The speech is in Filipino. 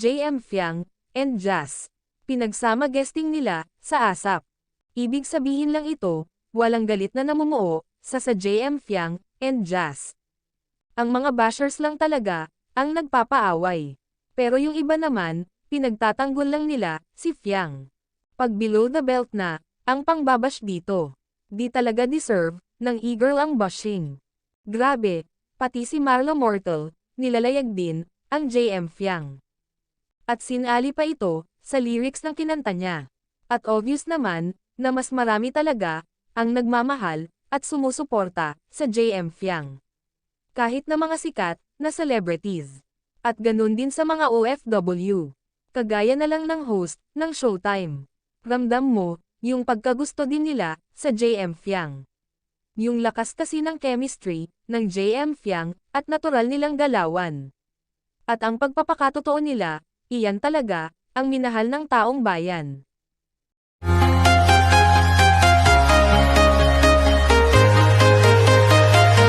JM Fiang, and Jazz. Pinagsama guesting nila, sa ASAP. Ibig sabihin lang ito, walang galit na namumuo, sa sa JM Fiang, and Jazz. Ang mga bashers lang talaga, ang nagpapaaway. Pero yung iba naman, pinagtatanggol lang nila, si Fiang. Pag below the belt na, ang pangbabash dito. Di talaga deserve, ng e-girl ang bashing. Grabe, pati si Marlo Mortal, nilalayag din, ang JM Fiang. At sinali pa ito, sa lyrics ng kinanta niya. At obvious naman, na mas marami talaga, ang nagmamahal, at sumusuporta, sa JM Fiang. Kahit na mga sikat, na celebrities. At ganun din sa mga OFW. Kagaya na lang ng host, ng Showtime. Ramdam mo, yung pagkagusto din nila, sa JM Fiang. Yung lakas kasi ng chemistry, ng JM Fiang, at natural nilang galawan. At ang pagpapakatotoo nila, iyan talaga, ang minahal ng taong bayan.